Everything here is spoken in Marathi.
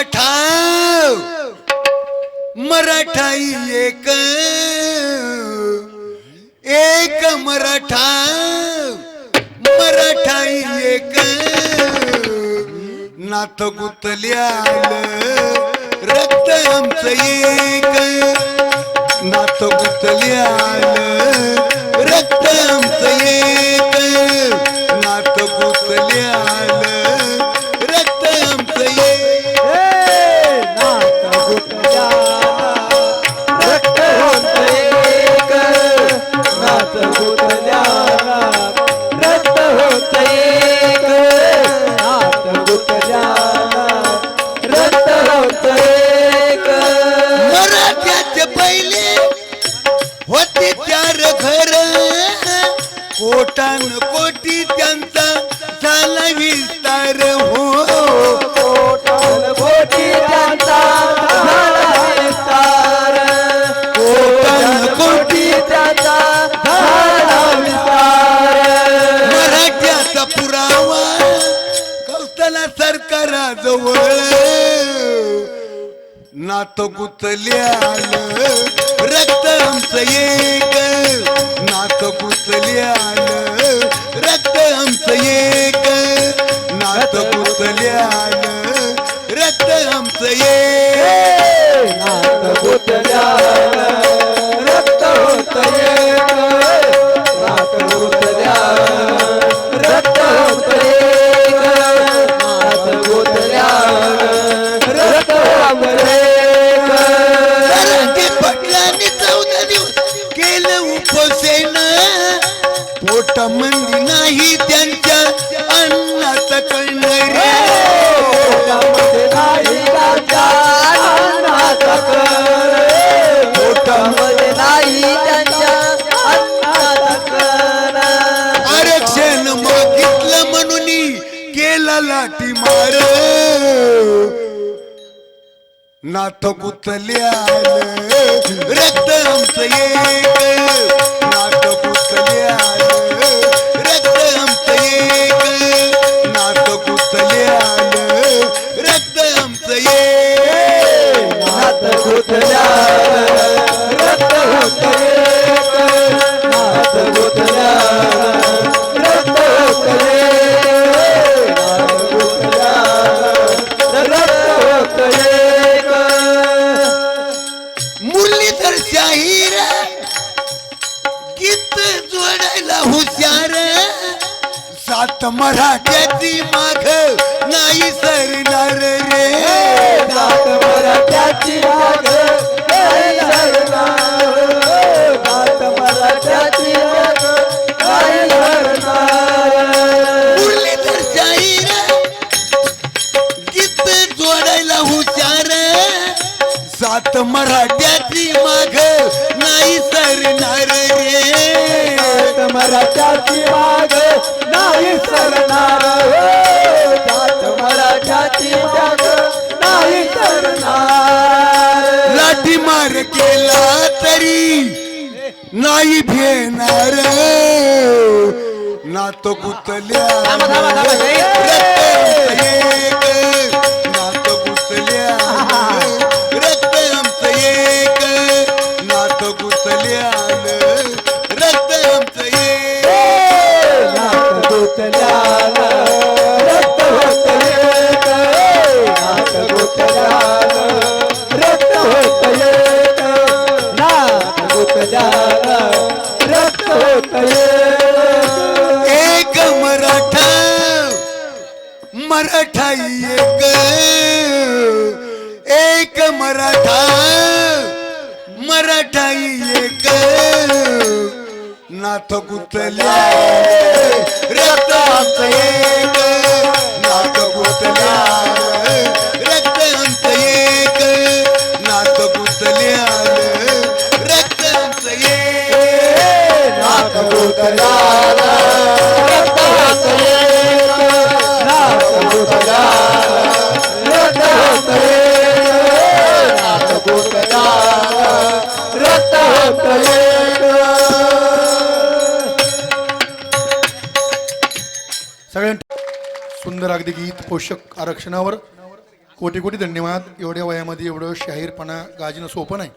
मराठा मराठाई एक। एक मराठा। मराठाई एक। नाथ गुतल्याल रक्त आमचं एक। कोटान कोटी त्यांचा झाला विस्तार हो नात गुतल्याल रक्त आमचं एक. नात गुतल्याल उपोषण पोट मंदी नाही त्यांच्या अन्नाचं कळण रे. आरक्षण मागितलं म्हणून केला लाठी मार. नाथ गुतल्याल रक्त आमचं एक नाथ गुतल्याल म्हणायला हुशार. सात मराठ्याची माग नाही सरणार रे. मराठ्याची मराठ्याची माग नाही सरणार. हो. जात मराठ्याची माग नाही सरणार. लाठी मार केला तरी नाही भेणार. नात गुतल्या एक. मराठा मराठा एक. एक मराठा मराठा एक. नाथ गुतल्या रक्त एक. सुंदर अगदी गीत पोषक आरक्षणावर कोटी कोटी धन्यवाद. एवढ्या वयामध्ये एवढं शाहीरपणा गाजणं सोपं नाही.